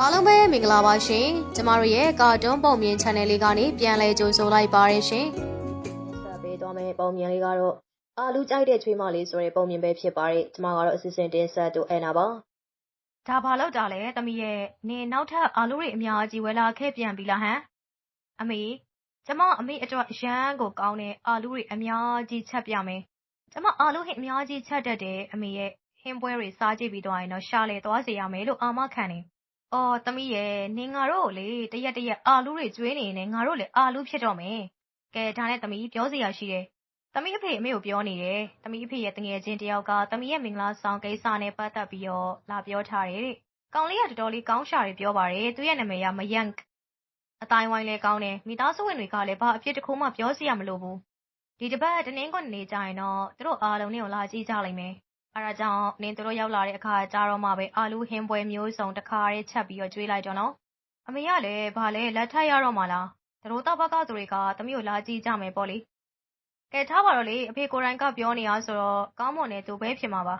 အားလုံးပဲမင်္ဂလာပါရှင်ကျမတို့ရဲ့ကာတွန်းပုံမြင် channel လေးကနေပြန်လဲကြိုဆိုလိုက်ပါရရှင်ဆက်ပေးသွားမယ့်ပုံမြင်လေးကတော့အာလူကြိုက်တဲ့ချွေးမလေးဆိုတဲ့ပုံမြင်ပဲဖြစ်ပါတယ်ကျမကတော့ assistant တင်ဆက်တူအန်နာပါဒါဘာလို့တာလဲသမီးရဲ့နေနောက်ထပ်အာလူတွေအများကြီးဝယ်လာခဲ့ပြန်ပြီလားဟမ်အမေကျမအမေအတွက်အရန်ကိုကောင်းတဲ့အာလူတွေအများကြီးချက်ပြမယ်ကျမအာလူဟင်အများကြီးချက်တတ်တယ်အမေရဲ့ဟင်းပွဲတွေစားကြည့်ပြီးတော့ရင်တော့ရှာလေသွားစေရမယ်လို့အာမခံနေ အော်သမီးရဲ့နေငါတို့ကိုလေတရက်တရက်အာလူတွေကျွေးနေနေငါတို့လေအာလူဖြစ်တော့မယ်ကဲဒါနဲ့သမီးပြောစရာရှိတယ်သမီးအဖေအမေကိုပြောနေတယ်။သမီးအဖေရဲ့တငယ်ချင်းတယောက်ကသမီးရဲ့မင်္ဂလာဆောင်ကိစ္စနဲ့ပတ်သက်ပြီးတော့လာပြောထားတယ်တဲ့။ကောင်လေးကတော်တော်လေးကောင်းရှာတယ်ပြောပါတယ်။သူ့ရဲ့နာမည်ကမယန့်အတိုင်းဝိုင်းလဲကောင်းတယ်။မိသားစုဝင်တွေကလည်းဘာအဖြစ်တစ်ခုမှပြောစရာမလိုဘူး။ဒီတစ်ပတ်တနင်္ဂနွေနေ့ကျရင်တော့သူတို့အားလုံးနဲ့လာကြည့်ကြလိမ့်မယ်။ အဲဒါကြောင့်နင်တို့ရောက်လာတဲ့အခါကျတော့မှပဲအာလူဟင်းပွဲမျိုးစုံတစ်ခါတည်းချက်ပြီးတော့ကျွေးလိုက်တော့နော်။အမေကလည်းဘာလဲလက်ထပ်ရတော့မှလား။သူတို့တော့ဘက်ကသူတွေကသမီးကိုလာကြည့်ကြမယ်ပေါ့လေ။ကဲထားပါတော့လေအဖေကိုယ်တိုင်ကပြောနေရဆိုတော့ကောင်းမွန်တဲ့သူပဲဖြစ်မှာပါ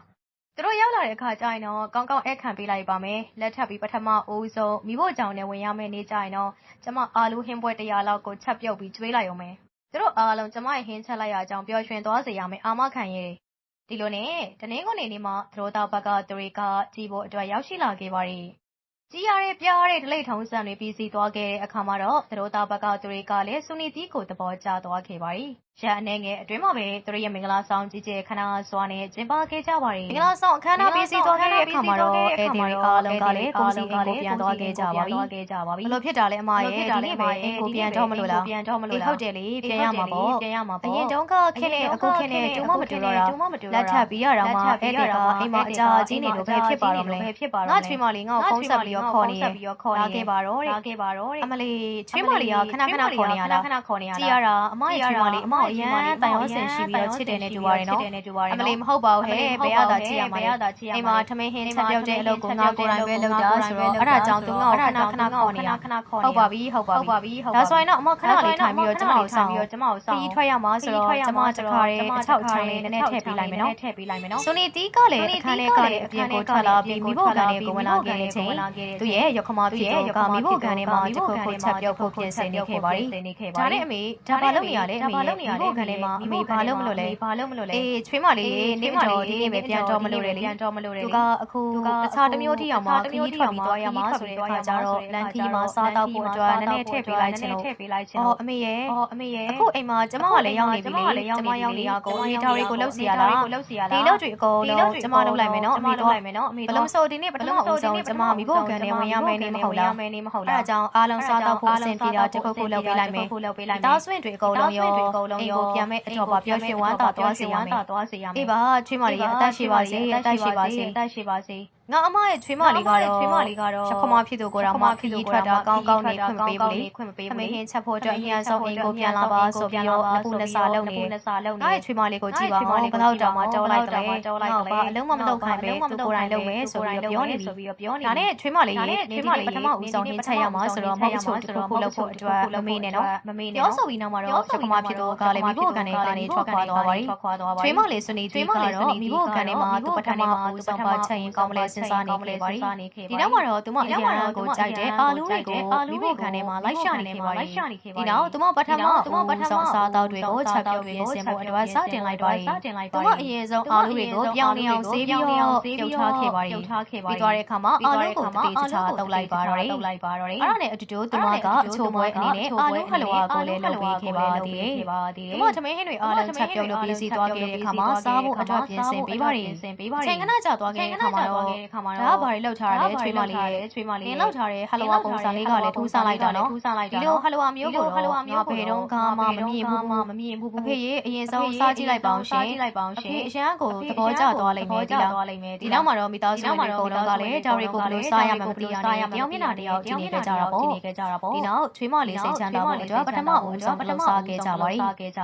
သူတို့ရောက်လာတဲ့အခါကျရင်တော့ကောင်းကောင်းအခန့်ပေးလိုက်ပါမယ်လက်ထပ်ပြီးပထမအိုးဆုံးမိဖို့ကြောင့်နဲ့ဝင်ရမယ့်နေ့ကျရင်တော့ကျမအာလူဟင်းပွဲ100လောက်ကိုချက်ပြုတ်ပြီးကျွေးလိုက်အောင်မယ်သူတို့အားလုံးကျမရဲ့ဟင်းချက်လိုက်ရအောင်ပျော်ရွှင်သွားစေရမယ်အာမခံရည် ဒီလိုနဲ့ တနင်္ဂနွေနေ့မှာသူတို့တောက်ဘက်က သူတွေက ကြည်ဖို့အတွက် ရောက်ရှိလာခဲ့ပါတယ် ကြီးရတဲ့ပြားတဲ့ဒလိထုံးစံတွေ ပြီးစီးသွားခဲ့တဲ့အခါမှာတော့သူတို့တောက်ဘက်က သူတွေကလည်းစူနီတီကို သဘောကျသွားခဲ့ပါတယ် ရန်အနေငယ်အတွင်းမှာပဲသူတို့ရဲ့မင်္ဂလာဆောင်ကြီးကျယ်ခနာစွာနဲ့ကျင်းပခဲ့ကြပါတယ်မင်္ဂလာဆောင်အခမ်းအနားပြီးစီးသွားခဲ့တဲ့အခါမှာတော့ဧည့်သည်တွေအားလုံးကလည်းကိုစီအိမ်ကိုပြန်သွားခဲ့ကြပါပြီဘယ်လိုဖြစ်တာလဲအမရဲ့ဒီနေ့ပဲအိမ်ကိုပြန်တော့မလို့လားပြန်တော့မလို့လားဟုတ်တယ်လေပြန်ရမှာပေါ့ပြန်ရမှာပေါ့အရင်တုန်းကခင်းနေအခုခင်းနေတူမမတူတော့တာလက်ထပ်ပြီးရတော့မှဧည့်သည်ကအိမ်မှာအကြာကြီးနေလို့ပဲဖြစ်ပါတော့မလဲငါချွေမလေးငါ့ကိုဖုန်းဆက်ပြီးတော့ခေါ်နေလာခဲ့ပါတော့လာခဲ့ပါတော့အမလေးချွေမလေးကခဏခဏခေါ်နေရလားခဏခေါ်နေရလားကြည်ရတာအမရဲ့ချွေမလေးအမအရန်တန်ရောစင်ရှိပြီးတော့ချစ်တယ်နဲ့တူပါတယ်နော်အမလေးမဟုတ်ပါဘူးဟဲ့ဘယ်ရတာချစ်ရမှာလဲအိမ်မှာထမင်းဟင်းချက်ပြုတ်တဲ့အလုပ်ကိုငါကိုယ်တိုင်ပဲလုပ်တာဆိုတော့အဲ့ဒါကြောင့်သူငါ့ကိုခဏခဏခေါ်နေရဟုတ်ပါပြီဟုတ်ပါပြီဒါဆိုရင်တော့အမခဏလေးထိုင်ပြီးတော့ကျမကိုဆောင်ပြီးတော့ကျမကိုဆောင်ပြီးထွက်ရမှာဆိုတော့ကျမတခါတည်းအချောက်ချောင်းလေးနည်းနည်းထည့်ပေးလိုက်မယ်နော်ထည့်ပေးလိုက်မယ်နော်ဆိုနေတီးကလည်းအခန်းထဲကလည်းအပြင်ကိုထွက်လာပြီးမိဖို့ကန်လေးကိုဝင်လာခဲ့တဲ့အချိန်သူရဲ့ရခမဖြစ်တော့ကမိဖို့ကန်ထဲမှာတခုခုချက်ပြုတ်ဖို့ပြင်ဆင်နေခဲ့ပါရီဒါနဲ့အမေဒါဘာလုပ်နေရလဲအမေမိဖို့ကန်ထဲမှာအမေဘာလုပ်မလို့လဲဘာလုပ်မလို့လဲအေးချွေးမလေးနေမတော်ဒီနေ့ပဲပြန်တော်မလို့လေပြန်တော်မလို့လေသူကအခုတခြားတစ်မျိုးထိအောင်မှာခရီးထွက်ပြီးသွားရမှာဆိုတဲ့အခါကျတော့လန်ခီမှာစားတော့ဖို့အတွက်နည်းနည်းထည့်ပေးလိုက်ချင်လို့အော်အမေရဲ့အော်အမေရဲ့အခုအိမ်မှာကျမကလည်းရောက်နေပြီလေကျမရောက်နေရကိုအေးဒါတွေကိုလှုပ်စီရလားဒီလှုပ်တွေအကုန်လုံးကျမလုပ်လိုက်မယ်နော်အမေတော့ဘယ်လုံးဆိုဒီနေ့ပထမအဦးဆုံးကျမမိဖို့ကန်နဲ့ဝင်ရမယ်နေမဟုတ်လားအဲအကြောင်းအားလုံးစားတော့ဖို့အဆင်ပြေတာတခုခုလုပ်ပေးလိုက်မယ်တောင်းဆွင့်တွေအကုန်လုံးရောအိမ်ကိုပြန်မဲ့အတော်ပါပြောရွှင်ဝမ်းသာသွားစေရမယ်အေးပါချွေးမလေးအသက်ရှိပါစေအသက်ရှိပါစေအသက်ရှိပါစေငါအမရဲ့ချွေးမလေးကတော့ချွေးမလေးကတော့ရခမဖြစ်သူကိုတော့မခရီးထွက်တာကောင်းကောင်းနေခွင့်မပေးဘူးလေခွင့်မပေးဘူးလေဟင်းချက်ဖို့အတွက်အရင်ဆုံးအိမ်ကိုပြန်လာပါဆိုပြီးတော့နှစ်ခုနှစ်စာလုံးနေငါရဲ့ချွေးမလေးကိုကြည့်ပါဦးဘယ်တော့တောင်မှတောလိုက်တယ်ငါဘာအလုံးမမလုပ်ခိုင်းပဲသူကိုယ်တိုင်လုပ်မယ်ဆိုပြီးတော့ပြောနေပြီဒါနဲ့ချွေးမလေးရဲ့နေဒီပထမဦးဆုံးဟင်းချက်ရမှာဆိုတော့မဟုတ်ချို့တစ်ခုလုပ်ဖို့အတွက်မမေးနဲ့နော်ပြောဆိုပြီးနောက်မှာတော့ရခမဖြစ်သူကလည်းမိဖို့ကန်နေကနေထွက်ခွာသွားပါပြီချွေးမလေးဆိုနေချွေးမလေးကတော့မိဖို့ကန်နေမှာသူပထမဦးဆုံးပါချက်ရင်ကောင်းမလဲစဉ်းစားနေခဲ့ပါရီဒီနောက်မှာတော့သူမအရင်ကိုကြိုက်တဲ့အာလူတွေကိုမိဖို့ခံထဲမှာလိုက်ရှာနေခဲ့ပါရီဒီနောက်သူမပထမသူမပထမအစားအသောက်တွေကိုချက်ပြုတ်ပြင်ဆင်ဖို့အတွက်စတင်လိုက်ပါရီသူမအရင်ဆုံးအာလူတွေကိုပြောင်းနေအောင်ဆေးပြီးတော့ပြုတ်ထားခဲ့ပါရီပြီးသွားတဲ့အခါမှာအာလူကိုတတိချာတုပ်လိုက်ပါတော့တယ်အဲ့ဒါနဲ့အတူတူသူမကအချိုပွဲအနေနဲ့အာလူဟလဝါကိုလည်းလုပ်ပေးခဲ့ပါသေးတယ်သူမသမင်းဟင်းတွေအားလုံးချက်ပြုတ်လို့ပြီးစီးသွားခဲ့တဲ့အခါမှာစားဖို့အတွက်ပြင်ဆင်ပေးပါရီချိန်ခဏကြာသွားခဲ့တဲ့အခါမှာတော့ဒါကဘာတွေလောက်ထားရလဲချွေးမလေးရဲ့ချွေးမလေးနင်းလောက်ထားတဲ့ဟလဝါပုံစံလေးကလည်းထူးဆန်းလိုက်တာနော်ဒီလိုဟလဝါမျိုးကိုဟလဝါမျိုးကိုဘယ်တော့မှမမြင်ဘူးမမြင်ဘူးအဖေရဲ့အရင်ဆုံးစားကြည့်လိုက်ပါအောင်ရှင်အဖေအရန်ကိုသဘောကျသွားလိမ့်မယ်ဒီလားဒီနောက်မှာတော့မိသားစုဝင်တွေအကုန်လုံးကလည်းဒါတွေကိုဘယ်လိုစားရမှမသိရနဲ့တယောက်မျက်နှာတယောက်ကြည့်နေကြတာပေါ့ဒီနောက်ချွေးမလေးစိတ်ချမ်းသာဖို့အတွက်ပထမဦးဆုံးပထမစားခဲ့ကြပါရီ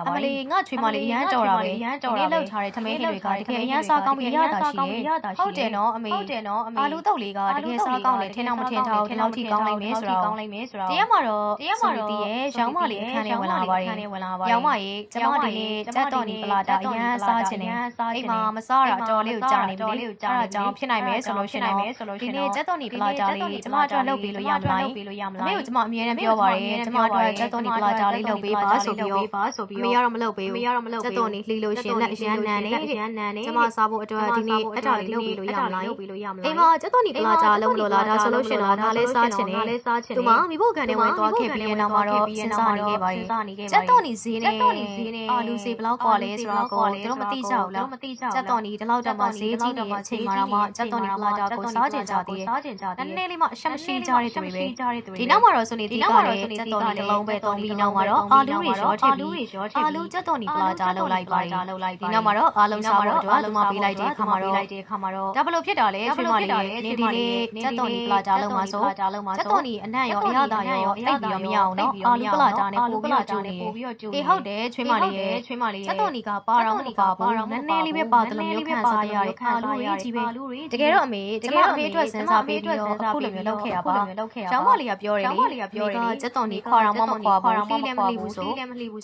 အမလေးငါချွေးမလေးအရန်တော်တာပဲဒီနေ့လောက်ထားတဲ့ထမင်းဟင်းတွေကတကယ်အရန်စားကောင်းပြီးရတာရှိရဲ့ဟုတ်တယ်နော်အမေတယ်နော်အမေအာလူတုတ်လေးကတကယ်စားကောင်းတယ်ထင်တော့မထင်ထားဘူးဒီလောက်ထိကောင်းနိုင်မယ်ဆိုတော့ကောင်းနိုင်မယ်ဆိုတော့တရားမှာတော့တရားမှာဆိုတော့တည်ရဲ့ရောင်းမလေးအခန်းလေးဝင်လာပါတယ်အခန်းလေးဝင်လာပါတယ်ရောင်းမရေးကျမဒီနေ့စက်တော်နီပလာတာအရန်စားချင်တယ်အိမ်မှာမစားတာတော်လေးကိုကြာနေပြီလေအဲ့ဒါကြောင့်ဖြစ်နိုင်မယ်ဆိုလို့ရှိရင်တော့ဒီနေ့စက်တော်နီပလာတာလေးကျမအတွက်လုပ်ပေးလို့ရမလားလုပ်ပေးလို့ရမအလားမေကိုကျမအမြဲတမ်းပြောပါတယ်ကျမအတွက်စက်တော်နီပလာတာလေးလုပ်ပေးပါဆိုပြီးတော့ပါဆိုပြီးအမေကတော့မလုပ်ပေးအဘူးမေကတော့မလုပ်စက်တော်နီလှီလို့ရှရင်လက်အရန်နန်နေအရန်နန်နေကျမစားဖို့အတွက်ဒီနေ့အဲ့ဒါလေးလုပ်ပေးလို့ရမလားလို့ရမလားအိမ်မှာကျက်တော်နီပလာကြာလုံးမလို့လားဒါဆိုလို့ရှင်တော့ဒါလေးစားချင်တယ်သူမမိဖို့ကန်နေဝင်သွားခဲ့ပြီးရင်တော့မှတော့စဉ်းစားနေခဲ့ပါရဲ့ကျက်တော်နီဈေးနဲ့အာလူဈေးဘလောက်ကွာလဲဆိုတော့ကိုတို့မသိကြဘူးလားကျက်တော်နီဒီလောက်တော့မှဈေးကြီးနေချိန်မှာတော့မှကျက်တော်နီပလာကြာကိုစားချင်ကြသေးတယ်နည်းနည်းလေးမှအရှက်မရှိကြတဲ့သူတွေပဲဒီနောက်မှာတော့ဆိုနေတီကလည်းကျက်တော်နီတစ်လုံးပဲသုံးပြီးနောက်မှာတော့အာလူတွေရောထည့်ပြီးအာလူကျက်တော်နီပလာကြာလုံးလိုက်ပါတယ်ဒီနောက်မှာတော့အာလုံးစားဖို့အတွက်အာလုံးမပေးလိုက်တဲ့အခါမှာတော့ဒါဘလို့ဖြစ်တာလဲချွေးမလေးရဲ့နေဒီလေးစက်တော်နီပလာတာလုံးမှာဆိုစက်တော်နီအနံ့ရောအရသာရောတိတ်ပြီးတော့မရအောင်နော်အာလူပလာတာနဲ့ပို့ပြီးတော့ကျိုးနေအေးဟုတ်တယ်ချွေးမလေးရဲ့ချွေးမလေးစက်တော်နီကပါတော့မပါဘူးနည်းနည်းလေးပဲပါတယ်လို့မျိုးခံစားရတဲ့အာလူရေးကြီးပဲတကယ်တော့အမေကျမအမေအတွက်စဉ်းစားပြီးတော့အခုလိုမျိုးလုပ်ခဲ့ရပါကျောင်းမလေးကပြောတယ်လေစက်တော်နီခွာတော့မမခွာဘူးတီးလည်းမလီဘူးဆို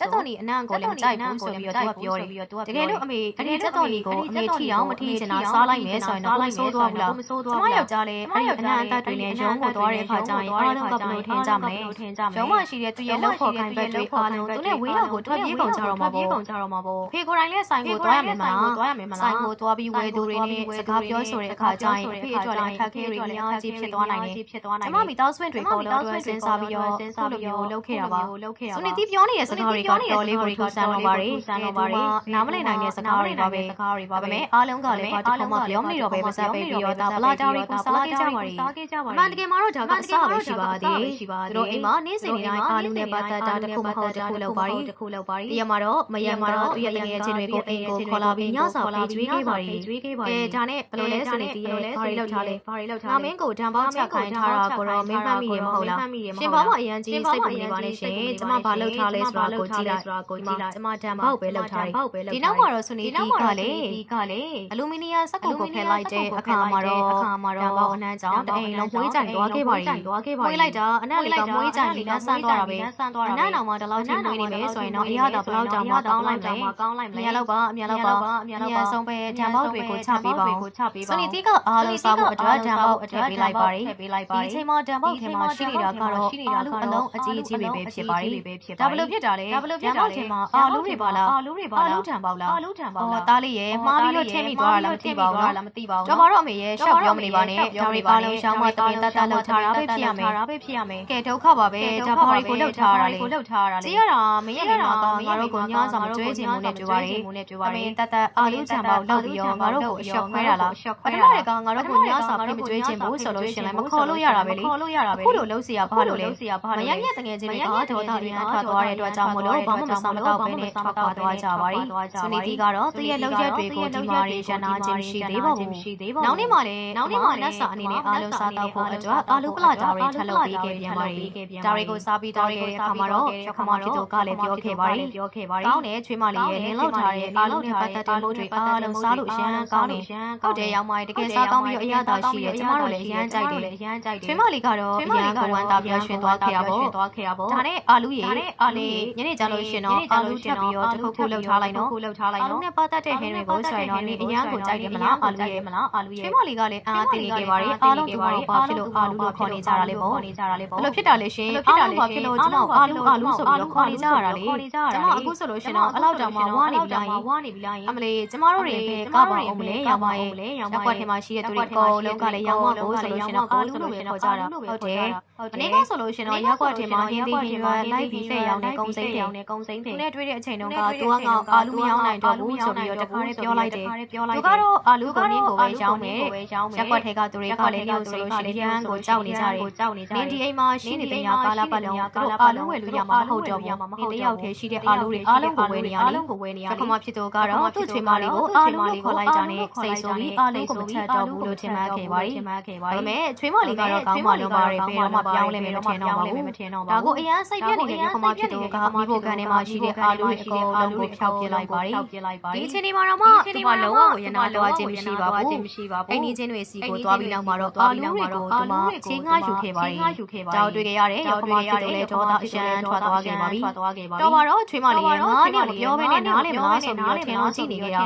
စက်တော်နီအနံ့ကိုလည်းမကြိုက်ဘူးဆိုပြီးတော့သူကပြောတယ်တကယ်လို့အမေအဲ့ဒီစက်တော်နီကိုအမေထီအောင်မထီချင်တာစားလိုက်မယ်ဆိုရင်တော့ဘယ်ဆိုးသွားဘူးလားကျမယောက်ျားလည်းအဲ့ဒီအနံ့အသက်တွေနဲ့ရုံးကိုသွားတဲ့အခါကျရင်အားလုံးကဘယ်လိုထင်ကြမလဲရုံးမရှိတဲ့သူရဲ့လောက်ခေါ်ခိုင်းဘက်တွေအားလုံးသူနဲ့ဝေးရောက်ကိုထွက်ပြေးကုန်ကြတော့မှာပေါ့ကုန်ကြတော့မှာပေါ့ဖေကိုယ်တိုင်လည်းဆိုင်ကိုသွားရမယ်မလားသွားရမယ်မလားဆိုင်ကိုသွားပြီးဝယ်သူတွေနဲ့စကားပြောဆိုတဲ့အခါကျရင်အဖေအတွက်လည်းအခက်အခဲတွေအများကြီးဖြစ်သွားနိုင်တယ်ဖြစ်သွားနိုင်ကျမမိသားစုဝင်တွေပေါ်လို့အတွက်စဉ်းစားပြီးတော့ခုလိုမျိုးလုပ်ခဲ့တာပါလုပ်ခဲ့တာဆိုနေတီးပြောနေတဲ့စကားတွေကတော်လေးကိုထူဆန်းတော့ပါတယ်အဲဒီမှာနားမလည်နိုင်တဲ့စကားတွေပါပဲစကားတွေပါဒါပေမဲ့အားလုံးကလည်းဘာတစ်ခုမှပြောမနေတော့ပဲပါစားပဲပြီးတော့ဒါပလာတာတွေကိုစားခဲ့ကြပါရီစားခဲ့ကြပါအမှန်တကယ်မှာတော့ဒါကအစပဲရှိပါသေးတယ်သူတို့အိမ်မှာနေ့စဉ်နေ့တိုင်းအားလုံးနဲ့ပတ်သက်တာတစ်ခုမဟုတ်တစ်ခုလောက်ပါရီတစ်ခုလောက်ပါရီဒီရမှာတော့မယံမှာတော့သူရဲ့တကယ်ချင်းတွေကိုအိမ်ကိုခေါ်လာပြီးညစာပေးကျွေးခဲ့ပါရီကျွေးခဲ့ပါရီအဲဒါနဲ့ဘယ်လိုလဲဆိုနေတည်းရဲ့ဘာတွေလောက်ထားလဲဘာတွေလောက်ထားငါမင်းကိုတံပေါက်ချခိုင်းထားတာကိုတော့မင်းမှတ်မိရမဟုတ်လားရှင်ဘောင်းမအရန်ကြီးစိတ်ပူနေပါနဲ့ရှင်ကျမဘာလောက်ထားလဲဆိုတာကိုကြည့်လိုက်ဒီမှာကျမတံပေါက်ပဲလောက်ထားတယ်ဒီနောက်မှာတော့ဆိုနေတီးကလေဒီကလေအလူမီနီယံစက်ကူကိုဖယ်လိုက်တဲ့အခါမှာတော့အခါမှာတော့တံပေါက်အနှမ်းကြောင့်တအိမ်လုံးမွေးကြိုင်သွားခဲ့ပါရီသွားခဲ့ပါမွေးလိုက်တာအနက်လေးကမွေးကြိုင်လေးနဲ့ဆန်းသွားတာပဲဆန်းသွားအတာနက်တော်မှာဒီလောက်ချင်းမွေးနေမယ်ဆိုရင်တော့အရသာဘယ်လောက်ကြောင်မှကောင်းလိုက်မလဲကောင်းလိုက်မအလဲများလောက်ပါအများလောက်ပါအများဆုံးပဲဓာတ်ပေါက်တွေကိုချပေးပါဦးချပေးပါစနီတီကအားလုံးစားဖို့အတွက်ဓာတ်ပေါက်ထည့်ပေးလိုက်ပါရီထည့်ပေးလိုက်ပါဒီအချိန်မှာဓာတ်ပေါက်ထဲမှာရှိနေတာကတော့အာလူအလုံးအကြီးအကြီးပဲဖြစ်ပါရီဒါဘယ်လိုဖြစ်တာလဲဓာတ်ပေါက်ထဲမှာအာလူတွေပါလားအာလူတွေပါအာလားလူထံပေါက်လားအာလူထံပေါက်လားအော်သားလေးရဲ့မှားပြီးတော့ထည့်မိသွားတာလားမသိပါဘူးနော်လားမသိပါဘူးတော့ဘာတော့အမေရဲ့ရှောက်ပြောမနေပါနဲ့ဒါတွေအားလုံးရှောင်းမတမင်တတ်တတ်လောက်ထားတာပဲဖြစ်ရမယ်ထားတာပဲဖြစ်ရမယ်ကဲဒုက္ခပါပဲဒါဘာတွေကိုလောက်ထားရတာလဲကိုလောက်ထားရတာလေကြည့်ရတာမရဲ့နေမှာကောင်းငါတို့ကိုညောင်းဆောင်မကျွေးခြင်းမှုနဲ့တွေ့ပါတယ်တမင်တတ်တတ်အားလုံးချမ်းပေါက်လောက်ပြီးရောငါတို့ကိုအလျှော့ခွဲတာလားပထမတွေကငါတို့ကိုညောင်းဆောင်ပြီးမကျွေးခြင်းမှုဆိုလို့ရှင်လဲမခေါ်လို့ရတာပဲလေခေါ်လို့ရတာပဲခုလိုလောက်စီရဘာလို့လဲမရဲ့ရဲ့တငယ်ချင်းတွေကဒေါသတွေနဲ့ထွက်သွားတဲ့အတွက်ကြောင့်မလို့ဘာမှမဆောင်မတော့ပဲနဲ့ထွက်သွားသွားကြပါရီ။ဆွေနီတီကတော့သူ့ရဲ့လောက်ရက်တွေကိုဒီမာရီရန်နာခြင်းရှိသေးပါဘူး။နောက်နေ့မှလည်းနောက်နေ့မှနတ်စာအနေနဲ့အားလုံးစားတော့ဖို့အတွက်အာလူပလာတာတွေထပ်လုပ်ပေးခဲ့ပြန်ပါရီဒါတွေကိုစားပြီးတော့ခဲ့တဲ့အခါမှာတော့ရှောက်ခမဖြစ်သူကလည်းပြောခဲ့ပါရီပြောခဲ့ပါရီကောင်းတယ်ချွေးမလေးရဲ့နင်းလောက်ထားတဲ့အာလူနဲ့ပတ်သက်တဲ့မိုးတွေအားလုံးစားလို့ရမ်းကောင်းတယ်ဟုတ်တယ်ရောင်မတကယ်စားကောင်းပြီးအရသာရှိတယ်ကျမတို့လည်းအရမ်းကြိုက်တယ်အရမ်းကြိုက်တယ်ချွေးမလေးကတော့အရန်ကိုဝမ်းသာပြီးရွှင်သွားခဲ့တာပေါ့သွားခဲ့တာပေါ့ဒါနဲ့အာလူရေအာလူညနေကြလို့ရှင်တော့အာလူထပ်ပြီးတော့တစ်ခုခုလှုပ်ထားလိုက်နော်ခုလှုပ်ထားလိုက်အာလူနော်နဲ့ပတ်သက်တဲ့ဟင်းတွေကိုဆိုရင်တော့နေအရန်ကိုကြိုက်တယ်မလားအာလူရေမလားအာလူချွေးရဲ့မလေးကလည်းအာတင်နေခဲ့ပါရီအားလုံးဒီမှာဘာဖြစ်လို့အာလူလို့ခေါ်နေကြတာလဲပေါ့နေကြတာလေဘပေါ့ယ်လိုဖြစ်တာလဲရှင်အားလုံးဘာဖြစ်လို့ကျမအာလူအာလူဆိုပြီးတော့ခေါ်နေကြရတာလေကျမအခုဆိုလို့ရှင်တော့အလောက်တောင်မှဝါနေပြီလားဝါနေပြီလားအမလေးကျမတို့တွေပဲကပါအောင်မလဲရောင်မရဲ့ရက်ကွက်ထဲမှာရှိတဲ့သူတွေအကုန်လုံးကလည်းရောင်မကိုဆိုလို့ရှင်တော့အာလူလို့ပဲခေါ်ကြတာဟုတ်တယ်အနေကဆိုလို့ရှင်တော့ရက်ကွက်ထဲမှာဟင်းသီးဟင်းရွက်လိုက်ပြီးတဲ့ရောင်တဲ့ကုံစိမ့်တယ်နဲ့ကုံစိမ့်တယ်သူနဲ့တွေ့တဲ့အချိန်တုန်းကသူကငါအာလူမရောင်းနိုင်တော့ဘူးဆိုပြီးတော့တခါတည်းပြောလိုက်တယ်ပြောလိုက်သူကတော့အာလူကိုနင်းကိုပဲရောင်းမယ်ပဲရောင်းမယ်ရက်ကွက်ထဲကသူတွေကလည်းလို့ဆိုလို့ရှိရင်ရန်ကိုကြောက်နေကြတယ်ကြောက်နေကြနင်းဒီအိမ်မှာရှိနေတဲ့ညာကာလာပတ်လုံးသူတို့အာလူဝယ်လို့ရမှာမဟုတ်တော့ဘူးနင်းတယောက်တည်းရှိတဲ့အာလူတွေအားလုံးကိုဝယ်နေရအားလေလုံးကိုဝယ်နေရရခမဖြစ်တော့ကတော့သူ့ချွေမလေးကိုအာလူလို့ခေါ်လိုက်ကြတဲ့စိတ်ဆိုပြီးအာလူကိုမချက်တော့ဘူးလို့ထင်မှတ်ခဲ့ပါရီထင်မှတ်ခဲ့ပါဒါရီပေမဲ့ချွေမလေးကတော့ကောင်းမှလုံးပါတယ်ဘယ်တော့မှပြောင်းလဲမယ်မထင်တော့ပါဘူးမထင်တော့ပါဒါဘူးကိုအရန်စိတ်ပြက်နေတဲ့ရခမဖြစ်တော့ကမိဖို့ကန်ထဲမှာရှိတဲ့အာလူတွေအကုန်လုံးကိုဖျောက်ပြလိုက်ပါရီဖျောက်ပြလိုက်ပါရီဒီအချိန်ဒီမှာတော့မှသူကလုံးဝကိုရနာလိုအပ်ခြင်းမရှိပါဘူးမရှိပါဘူးအိအိမ်နီးချင်းတွေစီကိုသွားပြီးနောက်မှာတော့အာလူတွေကိုသူမချင်းငှားယူခဲ့ပါတယ်ကြောက်တွေ့ခဲ့ရတယ်ရောက်ခမဖြစ်တယ်လေဒေါသအရှမ်းထွက်သွားခဲ့ပါပြီတော်ပါတော့ချွေးမလေးရဲ့ငါးနဲ့မပြောဘဲနဲ့နားလည်းမလားဆိုပြီးတော့ထင်လို့ကြည့်နေကြတာ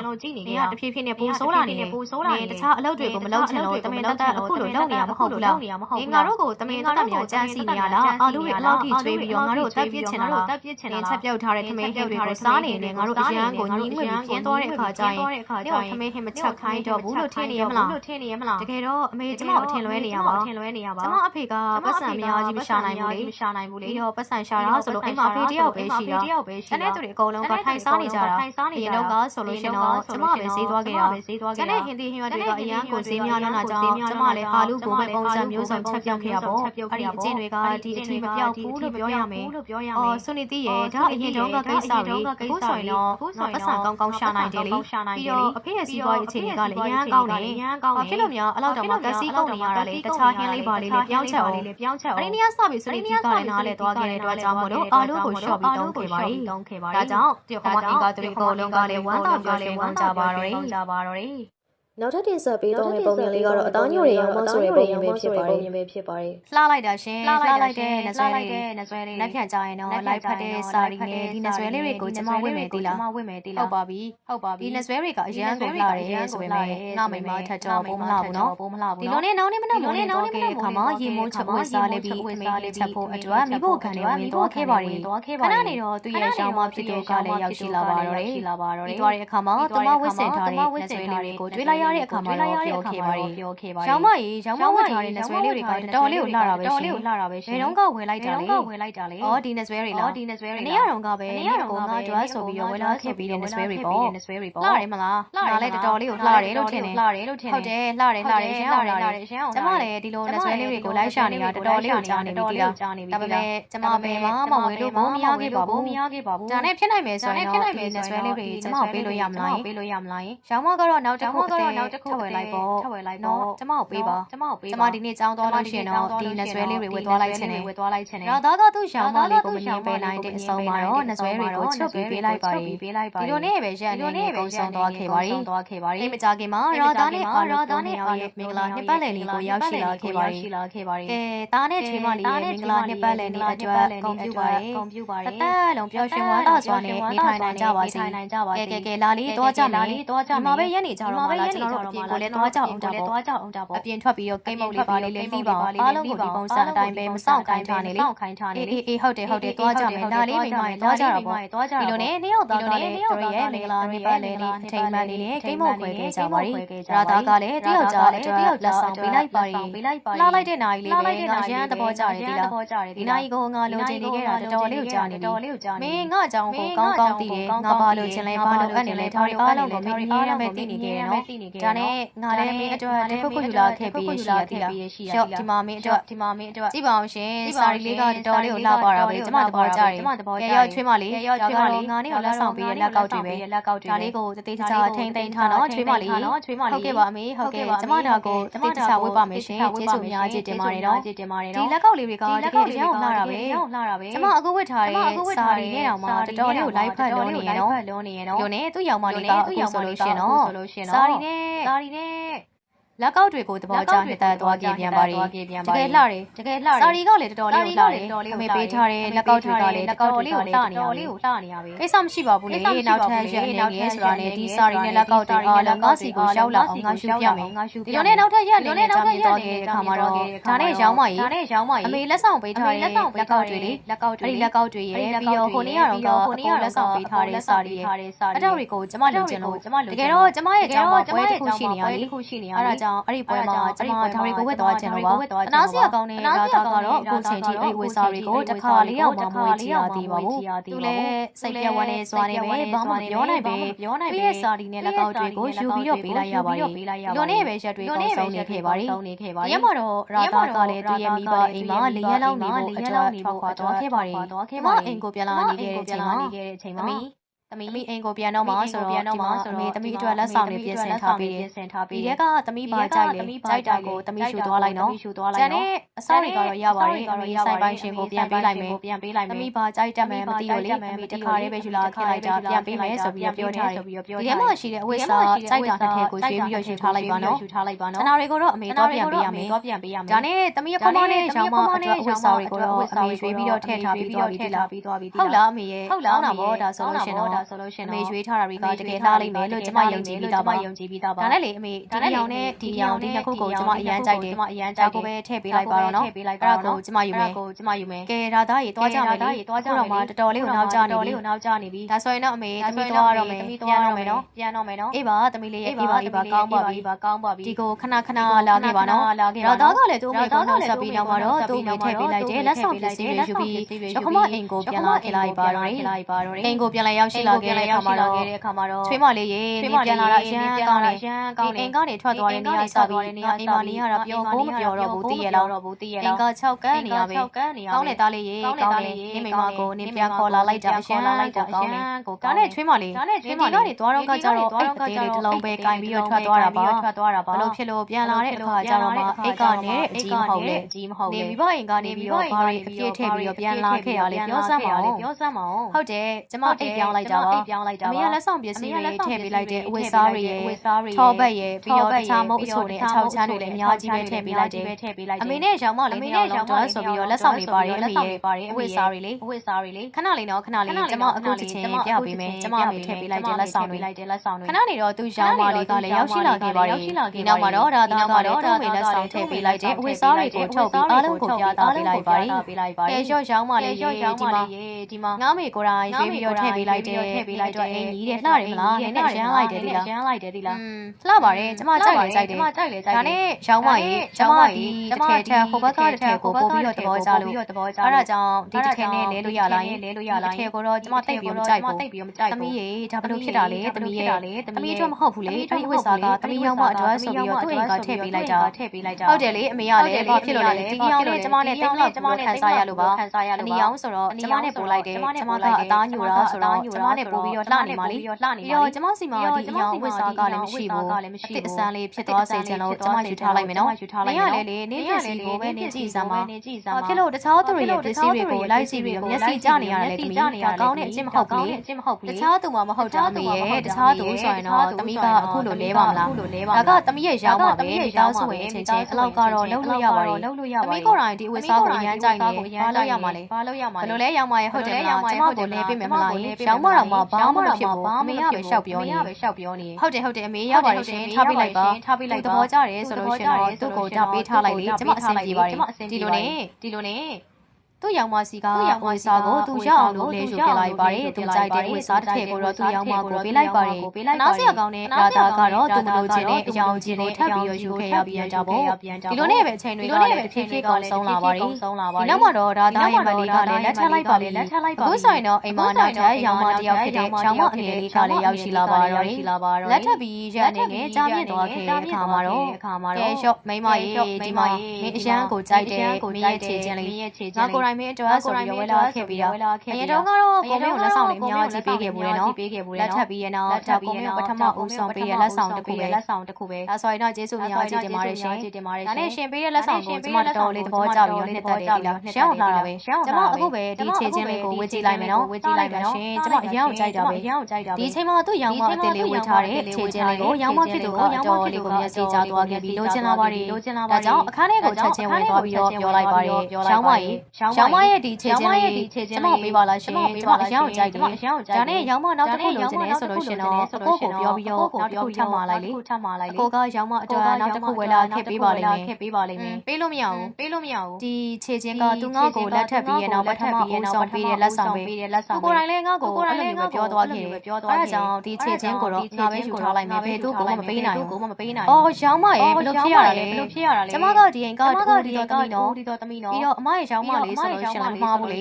နေကတဖြည်းဖြည်းနဲ့ပူဆိုးလာနေတယ်နေတခြားအလုပ်တွေကိုမလုပ်ချင်လို့တမင်တက်တက်အခုလိုလုပ်နေရမဟုတ်ဘူးလားနေငါတို့ကိုတမင်တက်တက်များကြမ်းစီနေရလားအာလူတွေအလောက်ထိချွေးပြီးတော့ငါတို့တက်ပြစ်ချင်တာလားနေချက်ပြုတ်ထားတဲ့ထမင်းဟင်းတွေကိုစားနေနေငါတို့အရန်ကိုညီးငွေပြီးပြင်းသွားတဲ့အခါကျရင်နေကထမင်းဟင်းမချက်ခိုင်းတော့ဘူးလို့ထင်နေရမလားလို့ထင်နေရမလားတကယ်တော့အမေကျမကိုအထင်လွဲနေရပါထင်လွဲနေရပါကျမအဖေကပတ်စံမရကြီးမရှာနိုင်ဘူးလေမရှာနိုင်ဘူးလေပြီးတော့ပတ်စံရှာတာဆိုလို့အိမ်မှာအဖေတယောက်ပဲရှိတာတယောက်ပဲရှိကျန်တဲ့သူတွေအကုန်လုံးကထိုင်စားနေကြတာဒီလောက်ကဆိုလို့ရှင်တော့ကျမပဲဈေးသွားခဲ့တာဈေးသွားကျခဲ့န်တာတဲ့ဟင်းသီးဟင်းရွက်တွေကအရန်ကိုဈေးများလွန်းတာကြောင့်ကျမလည်းအာလူကိုပဲပုံစံမျိုးစုံချက်ပြောင်းခဲ့ရပေါ့အဲ့ဒီအကျင့်တွေကဒီအထီးမပြောက်ဘူးလို့ပြောရမယ်လို့ပြောရမယ်အော်ဆွနေတီးရဲ့ဒါအရင်တုန်းကကိစ္စတွေအခုဆိုရင်တော့ပတ်စံကောင်းကောင်းရှာနိုင်တယ်လေပြီးတော့အဖေရဲ့စီးပွားရေးအခြေအနေကလည်းအရန်ကောင်းတယ်အရန်ကောင်းတယ်ဖြစ်လို့များအဲ့လောက်တောင်မှကက်စီကုန်နေရတာလေတခြားဟင်းလေးပါလေးလေးပြောင်းချက်အောင်ပြောင်းချက်အောင်အဲ့ဒီနေရာစပြီးဆွနေတီးကလည်းနားလဲသွားခဲ့တဲ့အတွက်ကြောင့်မို့လို့အာလူကိုရှော့ပြီးတုံးခဲ့ပါတုံးတယ်ခဲ့ပါဒါကြောင့်တယောက်မှအင်္ဂါတွေအကုန်လုံးကလည်းဝမ်းသာပြောရှင်ဝမ်းသာပါတော့တယ်ကြပါတော့တယ် နောက်ထပ်တင်ဆက်ပေးတော့မယ့်ပုံမြင်လေးကတော့အသားညိုတွေရောင်းမဆိုတဲ့ပုံမြင်ပဲဖြစ်ပါတယ်ပုံမြင်ပဲဖြစ်ပါတယ်လှလိုက်တာရှင်လှလိုက်တဲ့နှဆွဲလေးနှဆွဲလေးလက်ဖြတ်ကြရင်တော့လိုက်ဖတ်တဲ့စာရီနဲ့ဒီနှဆွဲလေးတွေကိုကျမဝင့်မယ်တီလားကျမဝင့်မယ်တီဟုလားတ်ပါပြီဟုတ်ပါပြီဒီနှဆွဲတွေကအရန်ကိုလှတယ်ဆိုပေမဲ့ငါမိမထက်ကြောပုံမလှဘူးနော်ပုံမလှဘူးဒီလိုနဲ့နောက်နေ့မနက်မိုးလင်းသွားခဲ့တဲ့အခါမှာရေမိုးချက်ဝဲစားလေးပြီးအမေလေးချက်ဖို့အတွက်မိဖို့ခံနေဝင်သွားခဲ့ပါတယ်ခဏနေတော့သူ့ရဲ့ရောင်မဖြစ်တော့ကလည်းရောက်ရှိလာပါတော့တယ်ပြီးသွားတဲ့အခါမှာတမဝစ်စင်ထားတဲ့နှဆွဲလေးတွေကိုတွေးလိုက်ရတဲ့အခါမှာတော့ပြောခဲ့ပါတယ်ပြောခဲ့ပါတယ်ရောင်မကြီးရောင်မဝတ်ထားတဲ့နှဆွဲလေးတွေကတော်တော်လေးကိုလှတာပဲတော်ရှင်လေးကိုလှတာပဲရှင်ဘယ်တော့ကဝယ်လိုက်တာလဲဘယ်တော့ကဝယ်လိုက်တာလဲအော်ဒီနှဆွဲတွေလားအော်ဒီနှဆွဲတွေနေရတော့ကပဲနေရတော့ကငါကြွားဆိုပြီးတော့ဝယ်လာခဲ့ပြီးတဲ့နှဆွဲတွေပေါ့နှဆွဲတွေပေါ့လှတယ်မလားငါလည်းတော်တော်လေးကိုလှတယ်လို့ထင်တယ်လှတယ်လို့ထင်တယ်ဟုတ်တယ်လှတယ်လှတယ်ရှင်းအောင်လှတယ်ကျမလည်းဒီလိုနှဆွဲလေးတွေကိုလိုက်ရှာနေတာတော်တော်လေးကိုကြားနေပြီဒီလားဒါပေမဲ့ကျမပဲမမဝယ်လို့ကိုမရခဲ့ပါဘူးမရခဲ့ပါဘူးဒါနဲ့ဖြစ်နိုင်မယ်ဆိုရင်တော့ဒီနှဆွဲလေးတွေကျမကိုပေးလို့ရမလားပေးလို့ရမလားရောင်မကတော့နောက်တစ်ခုရောင်မအကတော့သေးနောက်တစ်ခုထပ်ဝယ်လိုက်ပေါ့ထပ်ဝယ်လိုက်ပေါ့နော်ကျမကိုပေးပါကျမကိုပေးကျပါမဒီနေ့ကြောင်းသွားလို့ရှိရင်တော့ဒီနှဆွဲလေးတွေဝယ်သွားလိုက်ခြင်းနဲ့ဝယ်သွားလိုက်ခြင်းနဲ့ရာသားကသူ့ရောင်မလေးကိုမမြင်ပေးနိုင်တဲ့အဆုံးမှာတော့နှဆွဲတွေကိုချုပ်ပြီးပေးလိုက်ပါတယ်ပေးလိုက်ပါဒီလိုနဲ့ပဲရက်အနေနဲ့ကုန်းဆောင်သွားခဲ့ပါတယ်သွားခဲ့ပါတယ်အိမ်မကြခင်မှာရာသားနဲ့အာလူသားနဲ့အာရဲ့မင်္ဂလာနှစ်ပတ်လည်လေးကိုရောက်ရှိလာခဲ့ပါတယ်ရှိလာခဲ့ပါတယ်ကဲသားနဲ့ချွေးမလေးရဲ့မင်္ဂလာနှစ်ပတ်လည်နေ့အတွက်ဂုဏ်ပြုပါတယ်ဂုဏ်ပြုပါတတယ်သက်လုံးပျော်ရွှင်ဝမ်းသာစွာနဲ့နေထိုင်နိုင်ကြပါစေနေထိုင်နိုင်ကြပါစေကဲကဲကဲလာလေးသွားကြမယ်သွားကြမယ်ဒီမှာပဲရက်နေကြတော့မှလားကျွန်တော်တို့အပြင်ကိုလည်းသွားကြအောင်တာပေါ့သွားကြအောင်တာပေါ့အပြင်ထွက်ပြီးတော့ကိတ်မုတ်လေးပါလေးလေးပြီးပါအောင်အားလုံးကိုဒီပုံစံအတိုင်းပဲမစောင့်ခိုင်းထားနေလေစောင့်ခိုင်းထားနေအေးလေအေးအေးဟုတ်တယ်ဟုတ်တယ်သွားကြမယ်ဒါလေးမိမရေသွားကြတာပေါ့သွားကြတာဒီလိုနဲ့နှစ်ယောက်သားကလည်းသူတို့ရဲ့မင်္ဂလာနှစ်ပတ်လည်နေ့အထိမ်းအမှတ်လေးနဲ့ကိတ်မုတ်ခွဲခဲ့ကြပါရီရာသားကလည်းတယောက်ကြားအတွက်လက်ဆောင်ပေးလိုက်ပါရီပေးလိုက်ပါလှလိုက်တဲ့နိုင်လေးပဲငါရမ်းသဘောကျတယ်ဒီလားဒီနိုင်ကိုငါလိုချင်နေခဲ့တာတော်တော်လေးကိုကြာနေပြီမင်းငါအကြောင်းကိုကောင်းကောင်းသိတယ်ငါဘာလို့ချင်လဲဘာလို့အပ်နေလဲဒါတွေအားလုံးကိုမင်းအများရမဲ့သိနေခဲ့တယ်နော်ဒါနဲ့ငါလည်းမင်းအတွက်တစ်ခုခုယူလာခဲ့ပြီးရှိရသေးလားရော့ဒီမှာမင်းအတွက်ဒီမှာမင်းအတွက်ကြည့်ပါအောင်ရှင်စာရီလေးကတော်တော်လေးကိုလှပါတာပဲကျမသဘောကျတယ်ကဲရောက်ချွေးမလေးဒါကတော့ငါနဲ့ကိုလက်ဆောင်ပေးတဲ့လက်ကောက်တွေပဲလက်ကောက်တွေဒါလေးကိုတသေးတခြားထိမ့်သိမ်းထားတော့ချွေးမလေးနော်ချွေးမလေးဟုတ်ကဲ့ပါအမေဟုတ်ကဲ့ကျမဒါကိုတသေးတခြားဝတ်ပါမယ်ရှင်ကျေးဇူးအများကြီးတင်ပါတယ်နော်ကျေးဇူးတင်ပါတယ်ဒီနော်လက်ကောက်လေးတွေကတကယ်အရန်ကိုလှတာပဲရအောင်လှတာပဲကျမအခုဝတ်ထားတဲ့စာရီနဲ့တောင်မှတော်တော်လေးကိုလိုက်ဖက်လုံးနေရနော်လုံးနေရနော်လို့နဲ့သူ့ရောင်မလေးကအခုဆိုလို့ရှင်နော်စာရီနဲ့စာရီနဲ့ လက်ကောက်တွေကိုသဘောကျနှစ်သက်သွားခဲ့ပြန်ပါရီတကယ်လှတယ်တကယ်လှတယ်စာရီကလည်းတော်တော်လေးကိုလှတယ်အမေပေးထားတဲ့လက်ကောက်တွေကလည်းတော်တော်လေးကိုလှနေရတော်ပြီလေးကိုလှနေရပြီကိစ္စမရှိပါဘူးလေနောက်ထပ်ရက်အနေငယ်ဆိုတာနဲ့ဒီစာရီနဲ့လက်ကောက်တွေအားလုံးငါစီကိုရှောက်လာအောင်ငါရှုပြမယ်ဒီလိုနဲ့နောက်ထပ်ရက်အနေနဲ့ကြာမြင့်သွားခဲ့တဲ့အခါမှာတော့ဒါနဲ့ရောင်းမကြီးဒါနဲ့ရောင်းမကြီးအမေလက်ဆောင်ပေးထားတဲ့လက်ဆောင်လက်ကောက်တွေလေလက်ကောက်တွေအဲ့ဒီလက်ကောက်တွေရဲ့ပြီးတော့ဟိုနေ့ကတော့ကအကိုလက်ဆောင်ပေးထားတဲ့စာရီရဲ့အဲ့ဒါတွေကိုကျမလိုချင်လို့တကယ်တော့ကျမရဲ့ကျောင်းမှာပွဲတစ်ခုရှိနေရလေတစ်ခုရှိနေရအဲ့ဒါကြောင့်အဲ့ဒီပွဲမှာကျမဒါတွေကိုဝတ်သွားခြင်းလို့ပါအနာစရာကောင်းတဲ့ရာသာကတော့အခုချိန်ထိအဲ့ဒီဝေစာတွေကိုတစ်ခါလေးရောက်မှမွေးကြရသေးပါဘူးသူလည်းစိတ်ပြတ်ဝမ်းနေစွာနေပဲဘာမှမပြောနိုင်ပဲသူ့ရဲ့စာရီနဲ့လက်ကောက်တွေကိုယူပြီးတော့ပေးလိုက်ရပါတယ်ဒီလိုနဲ့ပဲရက်တွေကောင်းဆုံးနေခဲ့ပါတယ်ဆုံးနေခဲ့ပါဒီရက်မှာတော့ရာသာကလည်းသူ့ရဲ့မိဘအိမ်မှာလေးရက်လောက်နေဖို့အတွက်ထွက်ခွာသွားခဲ့ပါတယ်။ဒီမအိမ်ကိုပြန်လာနေခဲ့တဲ့အချိန်မှာ နေခဲ့တဲ့အချိန်မမှာမီသမီးအိမ်ကိုပြန်တော့မှဆိုတော့ဒီမှာအမေသမီးအတွက်လက်ဆောင်တွေပြင်ဆင်ထားပြီးတယ်ဒီတက်ကသမီးပါကြိုက်လေကြိုက်တာကိုသမီးရှူသွားလိုက်နော်ကျန်တဲ့အစောတွေကတော့ရပါတယ်အမေဆိုင်ပိုင်းရှင်ကိုပြန်ပေးလိုက်မယ်သမီးပါကြိုက်တတ်မယ်မသိဘူးလေအမေတခါလေးပဲယူလာခဲ့လိုက်တာပြန်ပေးမယ်ဆိုပြီးပြောထားတယ်ဒီထဲမှာရှိတဲ့အဝိစာကြိုက်တာတစ်ထည့်ကိုရွေးပြီးတော့ယူထားလိုက်ပါနော်ကျွန်တော်တွေကိုတော့အမေတော့ပြန်ပေးရမယ်ဒါနဲ့သမီးရခမနဲ့ရောင်းမအတွက်အဝိစာတွေကိုတော့အမေရွေးပြီးတော့ထည့်ထားပြီးသွားပြီဒီလားဟုတ်လားအမေရဲ့ဟုတ်လားဗောဒါဆိုလို့ရှင်တော့အမေရွေးထားတာတွေကတကယ်လားလိမ့်မယ်လို့ကျမယုံကြည်ပြီးသားပါဒါနဲ့လေအမေဒီရောင်နဲ့ဒီရောင်ဒီနှစ်ခုကိုကျမအရန်ကြိုက်တယ်ဒါကိုပဲထည့်ပေးလိုက်ပါတော့နော်အဲ့ဒါကိုကျမယူမယ်ကဲဒါသားရေသွားကြမယ်လေခုတော့မှတော်တော်လေးကိုနောက်ကျနေပြီဒါဆိုရင်တော့အမေသမီးသွားတော့မယ်ပြန်တော့မယ်နော်အေးပါသမီးလေးရဲ့အေးပါအေးပါကောင်းပါပြီဒီကိုခဏခဏလာခဲ့ပါနော်တော့သားကလည်းသူ့အမေကိုနှုတ်ဆက်ပြီးတော့မှတော့သူ့အမေထည့်ပေးလိုက်တယ်လက်ဆောင်ပစ္စည်းတွေယူပြီးရခမအိမ်ကိုပြန်လာခဲ့လိုက်ပါတော့အိမ်ကိုပြန်လာရောက်ရှိလာခဲ့တဲ့အခါမှာတော့ချွေးမလေးရေနေပြန်လာတာအရန်ကောင်းတယ်အိမ်ကနေထွက်သွားတဲ့နေရာစပြီးအိမ်မှာနေရတာပြောကိုမပြောတော့ဘူးတည်ရလားအိမ်က6ကန်းနေရပဲကောင်းတဲ့သားလေးရေကောင်းတယ်နေမိမကိုနေပြန်ခေါ်လာလိုက်တာအရန်ကိုကောင်းတယ်ဒါနဲ့ချွေးမလေးနေဒီကနေသွားတော့ကကြတော့အိတ်အသေးလေးတစ်လုံးပဲကင်ပြီးတော့ထွက်သွားတာပါဘလို့ဖြစ်လို့ပြန်လာတဲ့အခါကျတော့မှအိတ်ကနေတဲ့အကြီးမဟုတ်လေနေမိဘအိမ်ကနေပြီးတော့ဘာတွေအပြည့်ထည့်ပြီးတော့ပြန်လာခဲ့ရလေပြောစမ်းပါဦးဟုတ်တယ်ကျမအိတ်ပြောင်းလိုက်တာပါအမေကလက်ဆောင်ပစ္စည်းတွေထည့်ပေးလိုက်တဲ့အဝတ်စားတွေရဲ့ထောဘက်ရဲ့ပြီးတော့တခြားမုတ်အချို့နဲ့အချောက်ချမ်းတွေလည်းအများကြီးပဲထည့်ပေးလိုက်တယ်အမေနဲ့ရောင်မလေးနှစ်ယောက်လုံးတော့ဆိုပြီးတော့လက်ဆောင်တွေပါတယ်အမေရဲ့အဝတ်စားတွေလေခဏလေးတော့ခဏလေးကျမအခုချက်ချင်းပြပေးမယ်ကျမအမေထည့်ပေးလိုက်တဲ့လက်ဆောင်တွေခဏနေတော့သူရောင်မလေးကလည်းရောက်ရှိလာခဲ့ပါတယ်ဒီနောက်မှာတော့ဒါသားကလည်းသူ့မေလက်ဆောင်ထည့်ပေးလိုက်တဲ့အဝတ်စားတွေကိုထုတ်ပြီးအားလုံးကိုပြသပေးလိုက်ပါတယ်ကဲရော့ရောင်မလေးရေဒီမှာငါမေကိုယ်တိုင်ရွေးပြီးတော့ထည့်ပေးလိုက်တဲ့အတွက်အင်ကြီးတဲ့လှတယ်မလားနည်းနည်းရမ်းလိုက်တယ်ဒီလားอืมလှပါတယ်ကျမကြိုက်လေကြိုက်တယ်ဒါနဲ့ရောင်းမရေရောင်းမဒီတစ်ထည်ထက်ဟိုဘက်ကတစ်ထည်ကိုပို့ပြီးတော့သဘောကျလို့အဲ့ဒါကြောင့်ဒီတစ်ထည်နဲ့လဲလို့ရလားယင်တစ်ထည်ကိုတော့ကျမတိတ်ပြီးမကြိုက်ဘူးသမီးရေဒါဘလို့ဖြစ်တာလဲသမီးရေသမီးအတွက်မဟုတ်ဘူးလေအဲ့ဒီဝိစာကသမီးရောင်းမအတွက်ဆိုပြီးတော့သူ့အိမ်ကထည့်ပေးလိုက်တာဟုတ်တယ်လေအမေကလည်းဘာဖြစ်လို့လဲဒီရောင်နဲ့ကျမနဲ့တိတ်လောက်ကျမနဲ့ခံစားရလို့ပါအနီရောင်ဆိုတော့ကျမနဲ့ပို့လိုက်တယ်ကျမကအသားညိုတာဆိုတော့ကျမနဲ့ပို့ပြီးတော့လှနေပါလေပြီးတော့ကျမစီမှာဒီအရောင်ဝိစာကလည်းမရှိဘူးအစ်စ်အစမ်းလေးဖြစ်သွားစေချင်လို့ကျမယူထားလိုက်မယ်နော်နေရလေလေနေပစ္စည်းကိုပဲနေကြည့်စမ်းပါဘာဖြစ်လို့တခြားသူတွေရဲ့ပစ္စည်းတွေကိုလိုက်ကြည့်ပြီးတော့မျက်စိကျနေရတယ်သမီးဒါကောင်းတဲ့အချင်းမဟုတ်ဘူးလေတခြားသူမှမဟုတ်တာအမေရဲ့တခြားသူဆိုရင်တော့သမီးကအခုလိုလဲပါမလားဒါကသမီးရဲ့ရောင်းပါပဲမိသားစုဝင်အချင်းချင်းအလောက်ကတော့လုံးလို့ရပါတယ်သမီးကိုယ်တိုင်ဒီအဝတ်စားကိုအရန်ကြိုက်နေဘာလို့ရမှာလဲဘယ်လိုလဲရောင်းမရဲ့ဟုတ်တယ်မလားကျမကိုလဲပေးမယ်မလားရောင်းမတော့မှဘာမှမဖြစ်ဘူးအမေကပဲရှောက်ပြောနေဟုတ်တယ်ဟုတ်တယ်အမေရပါတယ်ရှင်ထားပေးလိုက်ပါသဘောကျတယ်ဆိုလို့ရှင်တော့သူ့ကိုဒါပေးထားလိုက်လေကျမအဆင်ပြေပါတယ်ဒီလိုနဲ့ဒီလိုနဲ့ သူ့ရောင်မစီကဝေစာကိုသူရအောင်လို့လဲယူပြလိုက်ပါတယ်သူကြိုက်တဲ့ဝေစာတစ်ထည်ကိုတော့သူရောင်မကိုပေးလိုက်ပါတယ်နားစရာကောင်းတဲ့ရာသာကတော့သူမလို့ခြင်းနဲ့အယောင်ကြီးလေးထပ်ပြီးတော့ယူခဲ့ရပြန်ကြပေါ့ဒီလိုနဲ့ပဲအချိန်တွေကလည်းတစ်ဖြည်းဖြည်းကောင်းဆုံးလာပါတယ်ဒီနောက်မှာတော့ရာသာရဲ့မလေးကလည်းလက်ထပ်လိုက်ပါပြီအခုဆိုရင်တော့အိမ်မနောက်ထပ်ရောင်မတစ်ယောက်ဖြစ်တဲ့ရောင်မအငယ်လေးကလည်းရောက်ရှိလာပါတော့လက်ထပ်ပြီးရအနေနဲ့ကြားပြစ်သွားခဲ့တဲ့အခါမှာတော့ကဲရှော့မိမရေဒီမှာမင်းအရန်ကိုကြိုက်တဲ့မင်းရဲ့ခြေချင်းလေးငါကိုယ်တိုင်မင်းအတွက်ဆိုပြီးဝဲလာခဲ့ပြီးတော့အရင်တော့ကတော့ကိုမင်းကိုလက်ဆောင်လေးအများကြီးပေးခဲ့ဘူးလေနော်လက်ထပ်ပြီးရတော့ဒါကိုမင်းကိုပထမဦးဆောင်ပေးတဲ့လက်ဆောင်တစ်ခုပဲလက်ဆောင်တစ်ခုပဲဒါဆိုရင်တော့ကျေးဇူးများကြီးတင်ပါတယ်ရှင်ဒါနဲ့ရှင်ပေးတဲ့လက်ဆောင်ကိုကျွန်မတော်တော်လေးသဘောကျပြီးတော့နှစ်သက်တယ်ဒီလားရှမ်းအောင်လာတာပဲကျွန်မအခုပဲဒီခြေချင်းလေးကိုဝေကြည့်လိုက်မယ်နော်ဝေကြည့်လိုက်ပါရှင်ကျွန်မအရင်အောင်ကြိုက်တာပဲဒီချိန်မှာသူ့ရောင်မအတင်လေးဝေထားတဲ့ခြေချင်းလေးကိုရောင်မဖြစ်သူကအတော်လေးကိုမျက်စိကြားသွားခဲ့ပြီးလိုချင်လာပါတယ်ဒါကြောင့်အခန်းထဲကိုချက်ချင်းဝင်သွားပြီးတော့ပြောလိုက်ပါတယ်ရောင်မရေရောင်မရဲ့ဒီခြေချင်းလေးကျွန်မပေးပါလားရှင်ကျွန်မအရင်အောင်ကြိုက်တယ်ဒါနဲ့ရောင်မနောက်တစ်ခုလိုချင်တယ်ဆိုလို့ရှင်တော့အကိုကိုပြောပြီးတော့နောက်တစ်ခုထပ်มาလိုက်လေအကိုကရောင်မအတွက်နောက်တစ်ခုဝယ်လာခဲ့ပေးပါလိမ့်မယ်ပေးလို့မရဘူးပေးလို့မရဘူးဒီခြေချင်းကသူငါ့ကိုလက်ထပ်ပြီးရနောက်ပထမဦးဆောင်ပေးတဲ့လက်ဆောင်ပဲကိုကိုယ်တိုင်လည်းငါ့ကိုအဲ့လိုမျိုးပဲပြောသွားခဲ့တယ်အဲ့ဒါကြောင့်ဒီခြေချင်းကိုတော့ငါပဲယူထားလိုက်မယ်ဘယ်သူ့ကိုမှမပေးနိုင်ဘူးအော်ရောင်မရဲ့ဘယ်လိုဖြစ်ရတာလဲကျွန်မကဒီအိမ်ကတူဒီတော်သမီးနော်ပြီးတော့အမရဲ့ရောင်မလေးဆိုလို့ရှင်လည်းမမှားဘူးလေ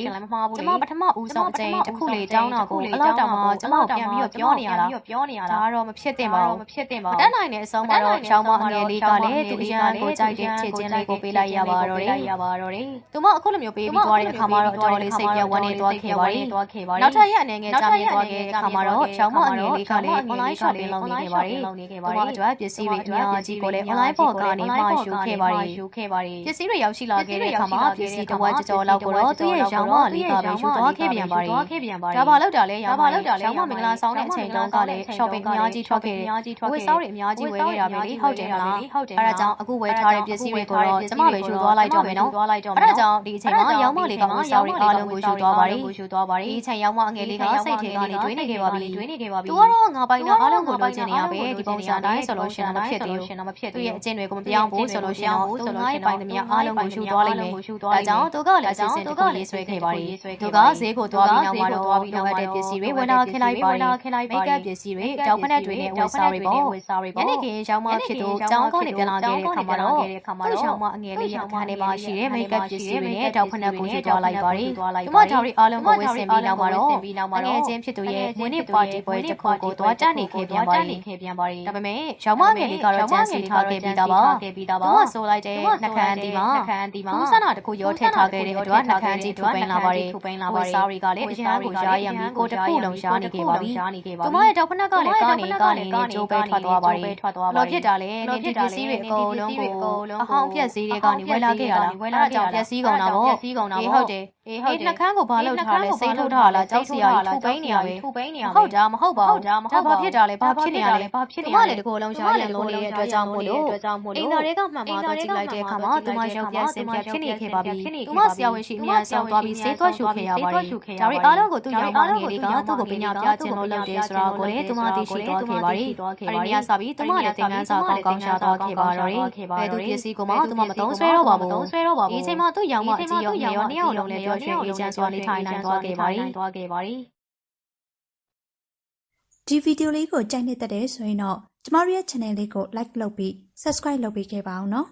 ကျမပထမဦးဆုံးအချိန်တစ်ခုလေတောင်းတာကိုအလောက်တောင်မှကျမကိုပြန်ပြီးတော့ပြောနေရတာပြောနေရဒါတာကတော့မဖြစ်သင့်ပါဘူးမဖြစ်သင့်ပါမဘူးတတ်နိုင်တဲ့အဆုံးမှာတော့ရောင်းမအငယ်လေးကလည်းသူအရန်ကိုကြိုက်တဲ့ချစ်ချင်းလေးကိုပေးလိုက်ရပါတော့တယ်ရပါတော့တယ်။သူမအခုလိုမျိုးပေးပြီးသွားတဲ့အခါမှာတော့အတော်လေးစိတ်ပြတ်ဝမ်းနေသွားခဲ့ပါရီသွားခဲ့ပါ။နောက်ထပ်ရက်အနေငယ်ကြာမြင့်သွားခဲ့တဲ့အခါမှာတော့ရောင်းမအငယ်လေးကလည်း online shopping လုပ်နေခဲ့ပါရီ။သူမအတွက်ပစ္စည်းတွေအများကြီးကိုလည်း online ပေါ်ကနေမှာယူခဲ့ပါရီယူခဲ့ပါရီ။ပစ္စည်းတွေရောက်ရှိလာခဲ့တဲ့အခါမှာပစ္စည်းတစ်ဝက်ကြော်လောက်ကိုတော့သူ့ရဲ့ရောင်းမလေးကပဲယူသွားခဲ့ပြန်ပါရီခဲ့ပြန်ပါ။ဒါပါလောက်တာလဲရောင်းမလေးရောင်းမမင်္ဂလာဆောင်တဲ့အချိန်တုန်းကလည်း shopping အများကြီးထွက်ခဲ့တယ်။ဝယ်စားတွေအများကြီးဝယ်ခဲ့တာပဲလေဟုတ်တယ်မလား။အဲဒါကြောင့်အခုဝယ်ထားတဲ့ပစ္စည်းတွေကိုတော့ကျမပဲယူသွားလိုက်တော့မယ်နော်သွားလိုက်တော့။အဲဒါကြောင့်ဒီအချိန်မှာရောင်းမလေးကဝယ်စားတွေအားလုံးကိုယူသွားပါရီယူသွားပါ။ရီဒီအချိန်ရောင်းမအငယ်လေးကစိတ်ထဲကနေတွေးနေခဲ့ပါပြီတွေးနေခဲ့ပါပြီ။ तू ကတော့ငါပိုင်တာအားလုံးကိုလိုချင်နေရပဲဒီပုံစံတိုင်းဆိုလို့ရှင်တော့မဖြစ်သေးဘူးရှင်တော့မဖြစ်။သူ့သေးရဲ့ဘူးအကျင့်တွေကိုမပြောင်းဘူးဆိုလို့ရှင်တော့သူငါ့ရဲ့ပိုင်သမျှအားလုံးကိုယူသွားလိမ့်မယ်။ဒါကြောင့်သူကလည်းအစစ်စစ်တစ်ခုရေးဆွဲခဲ့ပါရီ။သူကဈေးကိုသွားပြီးနောက်မှာတော့လိုအပ်တဲ့ပစ္စည်းတွေဝယ်လာခဲ့လိုက်ပါရီ။မိတ်ကပ်ပစ္စည်းတွေတောက်ဖက်နဲ့တွေနဲ့ဝယ်စားတွေပေါ့ဝယ်စားတွေ။ပေါ့ညနေခင်းရောင်းမဖြစ်သူကျောင်းကောင်းနေပြန်လာခဲ့တဲ့အခါမှာတော့သူ့ရောင်းမအငယ်လေးရအခန်းထဲမှာရှိတဲ့မိတ်ကပ်ပစ္စည်းတွေနဲ့တောက်ဖက်နဲ့ကိုယူသွားလိုက်ပါရီ။ဒီမှာဒါတွေအားလုံးကိုဝယ်ဆင်ပြီးနောက်မှာတော့အငယ်ချင်းဖြစ်သူရဲ့မွေးနေ့ပါတီပွဲတစ်ခုကိုသွားတက်နေခဲ့ပြန်ပါရီခဲ့ပြန်ပါရီ။ဒါပေမဲ့ရောင်းမငယ်လေးကတော့ကြံစီထားခဲ့ပြီးသားပါ။ခဲ့ပြီးသားသူပါကဆိုလိုက်တဲ့နှခမ်းတီမှာနှခမ်းတီမှာသူဆန္ဒတခုရောထည့်ထားခဲ့တဲ့အတွက်နှခမ်းတီထူပိန်လာပါရီထူပိန်လာ။ပါဝယ်ရီစားတွေကလည်းအရန်ကိုရှားရံပြီးကိုတစ်ခုလုံးရှားနေခဲ့ပါပြီရှားနေခဲ့ပါ။ပြီသူမရဲ့တောက်ဖက်ကလည်းကားနေကားနေနဲ့ကျိုးပဲထွက်သွားပါရီထွက်သွားဘပါလို့ရီဖြစ်တာလဲနင်ဒီပစ္စည်းတွေအကုန်လုံးကိုအဟောင်းပြက်စည်းတွေကနေဝယ်လာခဲ့ရတာအဲ့ဒါကြောင့်ပြက်စည်းကုန်တာပေါ့ပြက်စီးကုန်တာအေးပေါ့ဟုတ်တယ် အေးအေးဟုတ်တယ်နှခမ်းကိုဘာလုပ်ထားလဲစိတ်ထုတ်ထားလားကြောက်စရာကြီးထူပိန်းနေရပဲထူပိန်းနေရမဟုတ်တာမဟုတ်ပါဟုဘူးတ်တာမဟုတ်ဒါဘာဖြစ်တာလဲဘာဖြစ်နေရလဲဘာဖြစ်နေဒီရမလဲလည်းတကူလုံးရှားရံလုံးနေတဲ့အတွက်ကြောင့်မို့လို့အတွက်ကြောင့်မို့အိလို့မ်သားတွေကမှန်မှာတော့ကြည့်လိုက်တဲ့အခါမှာသူမရုပ်ပြက်စင်ပြက်ဖြစ်နေခဲ့ပါပြီသူမဆရာဝန်ရှိအများဆောင်သွားပြီးစေးသွားရှုခဲ့ရပါတယ်ဒါတွေအားလုံးကိုသူရောင်မငယ်လေးကသူ့ကိုပညာပြခြင်းလို့လုပ်တယ်ဆိုတာကိုလည်းသူမသိရှိသွားခဲ့ပါတယ်အဲဒီနေရာစပြီးသူမလည်းသင်ခန်းစာကောင်းကောင်းရှာသွားခဲ့ပါတော့တယ်ဘယ်သူပစ္စည်းကိုမှသူမမသုံးဆွဲတော့ပါဘူးဆွဲတော့ပါဒီအချိန်မှာသူ့ရောင်မအကြီးရောနေရောနှစ်ယောက်လုံးလည်းပြောရွှင်အေဂျင့်စွာနေထိုင်နိုင်သွားခဲ့ပါပြီသွားခဲ့ပါရီဒီဗီဒီယိုလေးကိုကြိုက်နေတဲ့တဲ့ဆိုရင်တော့ကျမတို့ရဲ့ channel လေးကို like လုပ်ပြီး subscribe လုပ်ပေးခဲ့ပါအောင်နော်